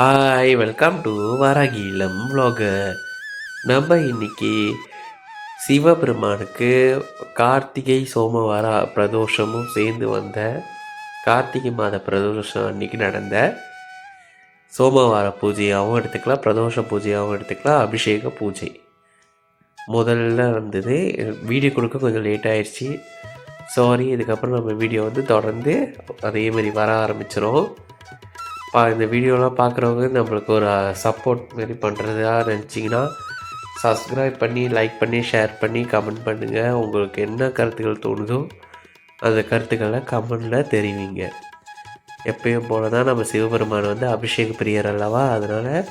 Hi welcome to Varakeezham vlogger நம்ம இன்னைக்கு சிவபெருமானுக்கு கார்த்திகை சோமவார பிரதோஷமும் சேர்ந்து வந்த கார்த்திகை மாத பிரதோஷம் அன்னைக்கு நடந்த சோமவார பூஜையாகவும் எடுத்துக்கலாம் பிரதோஷ பூஜையாகவும் எடுத்துக்கலாம் அபிஷேக பூஜை. முதல்ல வந்தது வீடியோ கொடுக்க கொஞ்சம் லேட் ஆயிடுச்சு. சாரி இதுக்கப்புறம் நம்ம வீடியோ வந்து தொடர்ந்து அதே மாதிரி வர ஆரம்பிச்சிடும் பா இந்த வீடியோலாம் பார்க்குறவங்க நம்மளுக்கு ஒரு சப்போர்ட் மாரி பண்ணுறதா நினச்சிங்கன்னா சப்ஸ்கிரைப் பண்ணி லைக் பண்ணி ஷேர் பண்ணி கமெண்ட் பண்ணுங்கள் உங்களுக்கு என்ன கருத்துக்கள் தோணுதோ அந்த கருத்துக்களை கமெண்டில் தெரிவிங்க. எப்பயும் போல தான் நம்ம சிவபெருமான் வந்து அபிஷேக பிரியர் அல்லவா? அதனால்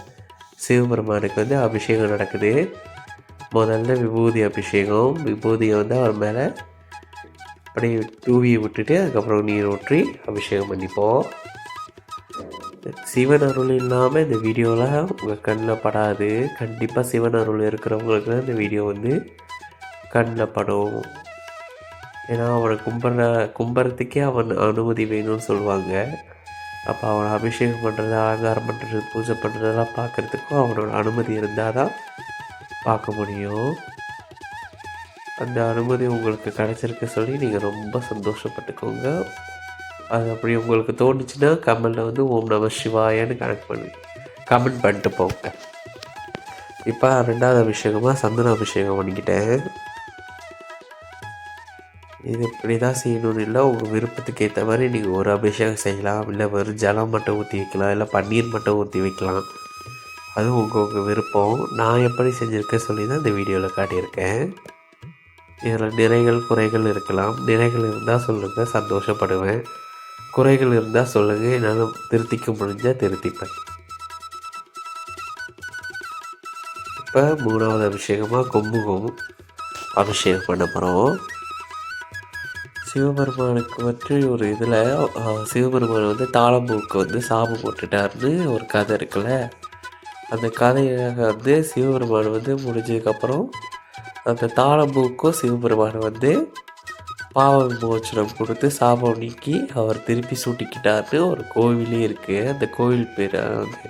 சிவபெருமானுக்கு வந்து அபிஷேகம் நடக்குது. முதல்ல விபூதி அபிஷேகம். விபூதியை வந்து அவர் மேலே அப்படியே தூவி விட்டுட்டு அதுக்கப்புறம் நீர் ஊற்றி அபிஷேகம் பண்ணிப்போம். சிவன் அருள் இல்லாமல் இந்த வீடியோலாம் உங்கள் கண்ணில் படாது. கண்டிப்பாக சிவன் அருள் இருக்கிறவங்களுக்கு தான் இந்த வீடியோ வந்து கண்ணில் படும். ஏன்னா அவனை கும்பிட்ற கும்பிட்றதுக்கே அவன் அனுமதி வேணும்னு சொல்லுவாங்க. அப்போ அவனை அபிஷேகம் பண்ணுறது அலங்காரம் பண்ணுறது பூஜை பண்ணுறதெல்லாம் பார்க்குறதுக்கும் அவனோட அனுமதி இருந்தால் தான் பார்க்க முடியும். அந்த அனுமதி உங்களுக்கு கிடச்சிருக்க சொல்லி நீங்கள் ரொம்ப சந்தோஷப்பட்டுக்கோங்க. அது அப்படி உங்களுக்கு தோணுச்சுன்னா கமெண்டில் வந்து ஓம் நம சிவாயன்னு கனெக்ட் பண்ணி கமெண்ட் பண்ணிட்டு போங்க. இப்போ ரெண்டாவது அபிஷேகமாக சந்தன அபிஷேகம் பண்ணிக்கிட்டேன். இது இப்படி தான் செய்யணும்னு இல்லை உங்கள் விருப்பத்துக்கு ஏற்ற மாதிரி நீங்கள் ஒரு அபிஷேகம் செய்யலாம். இல்லை வெறும் ஜலம் மட்டும் ஊற்றி வைக்கலாம் இல்லை பன்னீர் மட்டும் ஊற்றி வைக்கலாம். அது உங்கள் உங்கள் விருப்பம். நான் எப்படி செஞ்சுருக்கேன் சொல்லி தான் இந்த வீடியோவில் காட்டியிருக்கேன். இதில் நிறைகள் குறைகள் இருக்கலாம். நிறைகள் இருந்தால் சொல்லுங்கள் சந்தோஷப்படுவேன். குறைகள் இருந்தால் சொல்லுங்கள் என்னால் திருத்திக்க முடிஞ்சால் திருத்திப்பேன். இப்போ மூணாவது அபிஷேகமாக கும்புகம் அபிஷேகம் பண்ண போகிறோம் சிவபெருமானுக்கு வந்து ஒரு இதில் சிவபெருமான் வந்து தாளம்பூக்கு வந்து சாபம் போட்டுட்டாருன்னு ஒரு கதை இருக்குல்ல. அந்த கதையாக வந்து சிவபெருமான் வந்து முடிஞ்சதுக்கப்புறம் அந்த தாளம்பூக்கும் சிவபெருமான் வந்து பாவ விமோச்சனம் கொடுத்து சாபம் நீக்கி அவர் திருப்பி சூட்டிக்கிட்டார்னு ஒரு கோவிலே இருக்குது அந்த கோவில் பேரை வந்து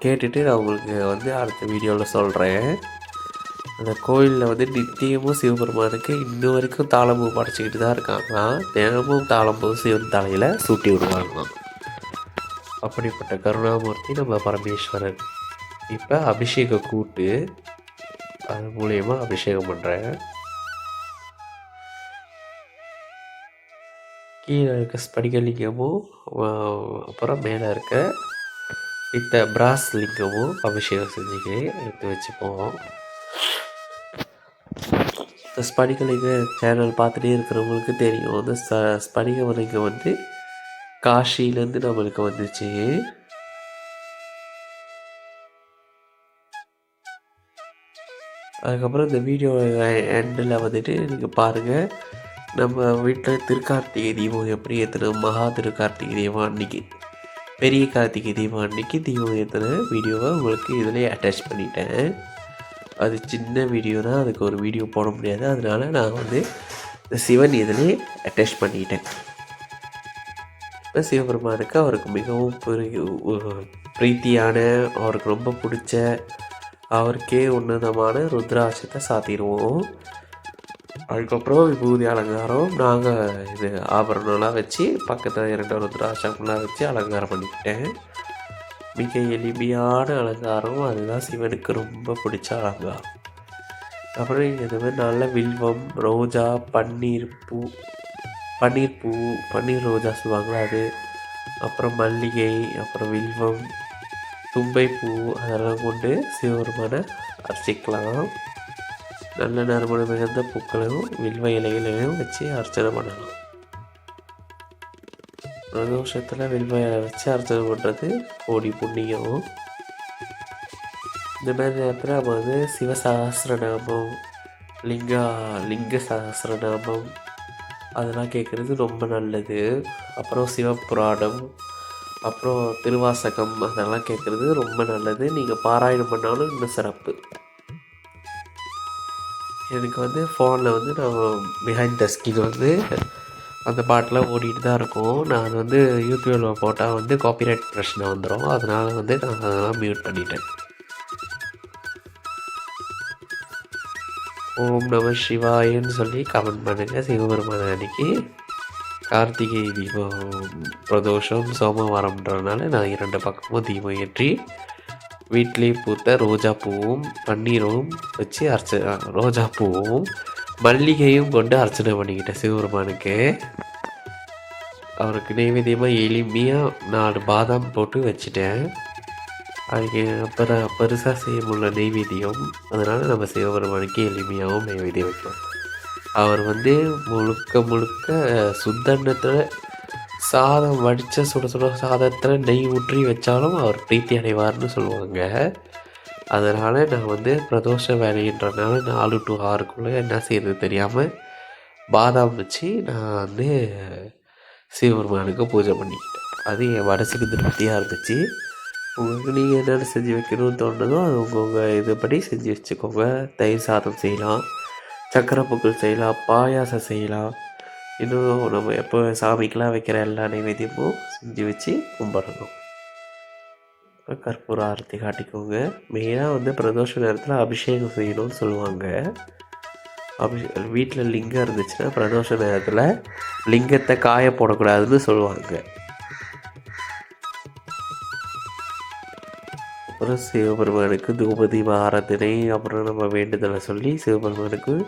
கேட்டுட்டு நான் உங்களுக்கு வந்து அடுத்த வீடியோவில் சொல்கிறேன் அந்த கோயிலில் வந்து நித்தியமும் சிவபெருமானுக்கு இன்ன வரைக்கும் தாளம்பூ படைச்சிக்கிட்டு தான் இருக்காங்க தினமும் தாளம்பூ சிவன் தலையில் சூட்டி விடுவாங்களாம் அப்படிப்பட்ட கருணாமூர்த்தி நம்ம பரமேஸ்வரன். இப்போ அபிஷேக கூட்டு அது மூலயமா அபிஷேகம் பண்ணுறேன் கீழே இருக்க ஸ்படிகலிங்கமும் அப்புறம் மேலே இருக்க இந்த பிராஸ் லிங்கமும் அபிஷேகம் செஞ்சுக்க எடுத்து வச்சுப்போம் இந்த ஸ்படிகலிங்க சேனல் பார்த்துட்டே இருக்கிறவங்களுக்கு தெரியும். அந்த ச ஸ்படிகலிங்கம் வந்து காஷிலேருந்து நம்மளுக்கு வந்துச்சு. அதுக்கப்புறம் இந்த வீடியோ எண்டில் வந்துட்டு நீங்கள் பாருங்கள் நம்ம வீட்டில் திருக்கார்த்திகை தீபம் எப்படி ஏற்றணும் மகா திருக்கார்த்திகை தீபம் அன்னைக்கு. பெரிய கார்த்திகை தீபம் அன்னைக்கு தீபம் ஏற்றின வீடியோவை உங்களுக்கு இதிலே அட்டாச் பண்ணிட்டேன். அது சின்ன வீடியோ தான் அதுக்கு ஒரு வீடியோ போட முடியாது. அதனால நான் வந்து இந்த சிவன் இதிலே அட்டாச் பண்ணிட்டேன். இப்போ சிவபெருமானுக்கு அவருக்கு மிகவும் பிரீத்தியான அவருக்கு ரொம்ப பிடிச்ச அவருக்கே உன்னதமான ருத்ராட்சத்தை சாத்திடுவோம். அதுக்கப்புறம் விபூதி அலங்காரம் நாங்கள் இது ஆபரணம்லாம் வச்சு பக்கத்தில் இரண்டு ருத்ராட்சம்லாம் வச்சு அலங்காரம் பண்ணிக்கிட்டேன். மிக எளிமையான அலங்காரம். அதுதான் சிவனுக்கு ரொம்ப பிடிச்ச அலங்காரம். அப்புறம் இந்த மாதிரி நல்ல வில்வம் ரோஜா பன்னீர் பூ பன்னீர் பூ பன்னீர் ரோஜா சொல்லுவாங்களா அது. அப்புறம் மல்லிகை அப்புறம் வில்வம் தும்பை பூ அதெல்லாம் கொண்டு சிவபெருமானை அர்ச்சிக்கலாம். நல்ல நறுமணம் மிகுந்த பூக்களையும் வில்வ இலைகளையும் வச்சு அர்ச்சனை பண்ணலாம். பிரதோஷத்தில் வில்வ இலை வச்சு அர்ச்சனை பண்ணுறது கோடி புண்ணியம் இந்த மாதிரி நேரத்தில் நம்ம வந்து சிவசகசிரநாமம் லிங்கா லிங்க சகசிரநாமம் அதெல்லாம் கேட்குறது ரொம்ப நல்லது. அப்புறம் சிவபுராணம் அப்புறம் திருவாசகம் அதெல்லாம் கேட்குறது ரொம்ப நல்லது. நீங்கள் பாராயணம் பண்ணாலும் இன்னும் சிறப்பு. எனக்கு வந்து ஃபோனில் வந்து நான் பிஹைண்ட் த ஸ்கின் வந்து அந்த பாட்டெலாம் ஓடிட்டு தான் இருக்கும். நான் அது வந்து யூடியூப்பில் போட்டால் வந்து காப்பிரைட் பிரச்சனை வந்துடும் அதனால் வந்து நான் அதெல்லாம் மியூட் பண்ணிட்டேன். ஓம் நம சிவாயன்னு சொல்லி கமெண்ட் பண்ணுங்கள் சிவபெருமான அன்னைக்கு கார்த்திகை தீபம் பிரதோஷம் சோமவாரம்ன்றதுனால நான் இரண்டு பக்கமும் தீபம் ஏற்றி வீட்டிலே பூத்த ரோஜா பூவும் பன்னீரும் வச்சு அர்ச்ச ரோஜா பூவும் மல்லிகையும் கொண்டு அர்ச்சனை பண்ணிக்கிட்டேன் சிவபெருமானுக்கு. அவருக்கு நைவேத்தியமாக எளிமையாக நாலு பாதாம் போட்டு வச்சுட்டேன். அதுக்கு அப்புறம் பெருசாக செய்ய முடியல நைவேத்தியம். அதனால் நம்ம சிவபெருமானுக்கு எளிமையாகவும் நைவேத்தியம் வைக்கலாம். அவர் வந்து முழுக்க முழுக்க சுத்தன்னத்தில் சாதம் வடித்த சுட சுட சாதத்தில் நெய் ஊற்றி வச்சாலும் அவர் பிரீத்தி அடைவார்னு சொல்லுவாங்க. அதனால் நான் வந்து பிரதோஷ வேலைன்றனால நாலு டு ஆறுக்குள்ளே என்ன செய்யறது தெரியாமல் பாதாம் வச்சு நான் வந்து சிவபெருமானுக்கு பூஜை பண்ணிக்கிட்டேன். அது என் மனசுக்கு திருப்தியாக இருந்துச்சு. உங்களுக்கு நீங்கள் என்னென்ன செஞ்சு வைக்கணும்னு தோணுதோ அது உங்கள் இதுபடி செஞ்சு வச்சுக்கோங்க. தயிர் சாதம் செய்யலாம் சக்கரை பொங்கல் செய்யலாம் பாயாசம் செய்யலாம். இன்னும் நம்ம எப்போ சாமிக்கெலாம் வைக்கிற எல்லா நைவேத்தியமும் செஞ்சு வச்சு கும்பிடணும். கற்பூர ஆரத்தி காட்டிக்கோங்க. மெயினாக வந்து பிரதோஷ நேரத்தில் அபிஷேகம் செய்யணும்னு சொல்லுவாங்க. அபிஷே வீட்டில் லிங்கம் இருந்துச்சுன்னா பிரதோஷ நேரத்தில் லிங்கத்தை காய போடக்கூடாதுன்னு சொல்லுவாங்க. அப்புறம் சிவபெருமானுக்கு தூபதீப ஆராதனை அப்புறம் நம்ம வேண்டுதலை சொல்லி சிவபெருமானுக்கு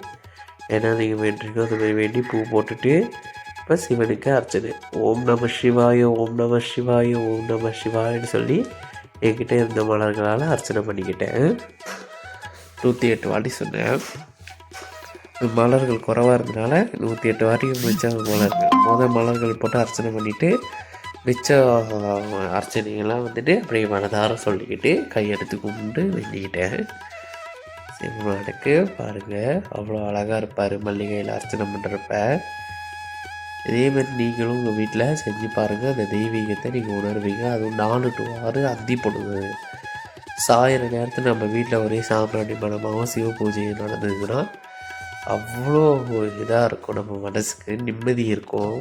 என்ன நீங்கள் வேண்டுறீங்களோ அது மாதிரி வேண்டி பூ போட்டுட்டு இப்போ சிவனுக்கு அர்ச்சனை. ஓம் நம சிவாய ஓம் நம சிவாய ஓம் நம சிவாயன்னு சொல்லி என்கிட்ட இருந்த மலர்களால் அர்ச்சனை பண்ணிக்கிட்டேன். நூற்றி எட்டு வாட்டி சொன்னேன். மலர்கள் குறவாக இருந்தனால நூற்றி எட்டு வாட்டி மிச்ச மலர்கள் மொதல் மலர்கள் போட்டு அர்ச்சனை பண்ணிவிட்டு மிச்ச அர்ச்சனைகள்லாம் வந்துட்டு அப்படியே மனதார சொல்லிக்கிட்டு கையெடுத்து கும்பிட்டு வேண்டிக்கிட்டேன். சிவனுக்கு பாருங்கள் அவ்வளோ அழகாக இருப்பார் மல்லிகையில் அர்ச்சனை பண்ணுறப்ப இதேமாதிரி நீங்களும் உங்கள் வீட்டில் செஞ்சு பாருங்கள் அந்த தெய்வீகத்தை நீங்கள் உணர்வீங்க. அதுவும் நாலு டு ஆறு அந்தி பொழுது சாயிற நேரத்தில் நம்ம வீட்டில் ஒரே சாம்பிராணி மனமாகவும் சிவ பூஜையும் நடந்ததுன்னா அவ்வளோ இதாக இருக்கும் நம்ம மனசுக்கு. நிம்மதி இருக்கும்.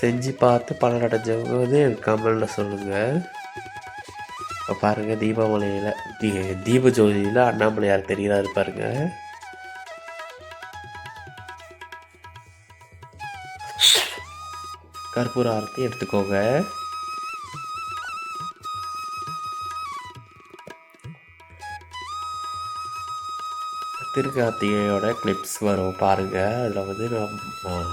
செஞ்சு பார்த்து பலனடைஞ்சவங்க வந்து கமலில் சொல்லுங்கள் பாருங்கள் தீபாவளியில் தீ தீப ஜோதியில் அண்ணாமலையார் தெரிகிறாரு பாருங்கள் கற்பூர ஆரத்தி எடுத்துக்கோங்க. திருக்கார்த்திகையோட கிளிப்ஸ் வரும் பாருங்கள் அதில் வந்து நான்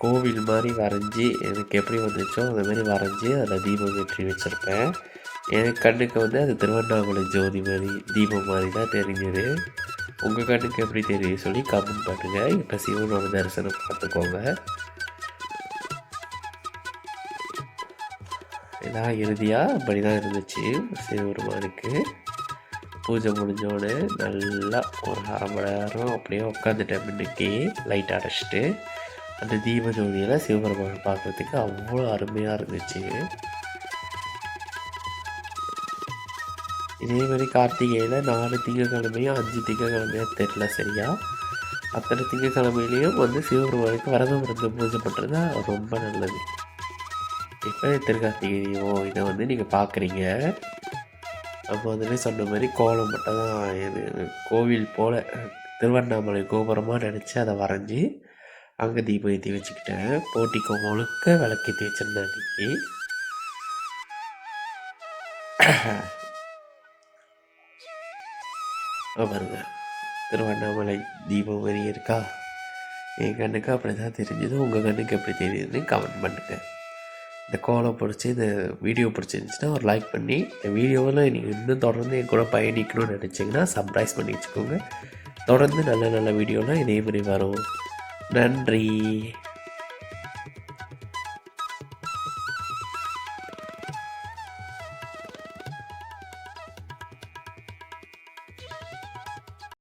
கோவில் மாதிரி வரைஞ்சி எனக்கு எப்படி வந்துச்சோ அந்த மாதிரி வரைஞ்சி அதில் தீபம் வெற்றி வச்சுருப்பேன். என் கண்ணுக்கு வந்து அது திருவண்ணாமலை ஜோதி மாதிரி தீபம் மாதிரி தான் தெரிஞ்சது. உங்கள் கண்ணுக்கு எப்படி தெரியும் சொல்லி கமெண்ட் பண்ணுங்கள் இப்போ சிவனோட தரிசனம் பார்த்துக்கோங்க. இதான் இறுதியாக அப்படி தான் இருந்துச்சு. சிவபெருமானுக்கு பூஜை முடிஞ்சோடனே நல்லா ஒரு அரை மணி நேரம் அப்படியே உட்காந்துட்டேன் இன்னைக்கு லைட் அடைச்சிட்டு. அந்த தீப ஜோதியில் சிவபெருமான் பார்க்குறதுக்கு அவ்வளோ அருமையாக இருந்துச்சு. இதே மாதிரி கார்த்திகையில் நாலு திங்கக்கிழமையும் அஞ்சு திங்கக்கிழமையாக தெரில சரியா? அத்தனை திங்கக்கிழமையிலையும் வந்து சிவபெருமானுக்கு விரதம் இருந்து பூஜை பண்ணுறது ரொம்ப நல்லது. இப்போ திருக்கார்த்திகை இதை வந்து நீங்கள் பார்க்குறீங்க நம்ம வந்து சொன்ன மாதிரி கோலம் மட்டும் தான் இது கோவில் போல் திருவண்ணாமலை கோபுரமாக நினச்சி அதை வரைஞ்சி அங்கே தீபம் ஏற்றி வச்சுக்கிட்டேன். போட்டிக்கு முழுக்க விளக்கேற்றி வச்சுருந்தேன் அன்றைக்கி பாருங்க திருவண்ணாமலை தீபம் வரி இருக்கா என் கண்ணுக்கு அப்படி தான் தெரிஞ்சது. உங்கள் கண்ணுக்கு எப்படி தெரியுதுன்னு கமெண்ட் பண்ணுங்கள் இந்த கோலம் பிடிச்சி இந்த வீடியோ பிடிச்சிருந்துச்சுன்னா ஒரு லைக் பண்ணி இந்த வீடியோவில் நீங்கள் இன்னும் தொடர்ந்து என் கூட பயணிக்கணும்னு நினச்சிங்கன்னா சப்ரைஸ் பண்ணி வச்சுக்கோங்க. தொடர்ந்து நல்ல நல்ல வீடியோலாம் இதே மாதிரி வரும். நன்றி.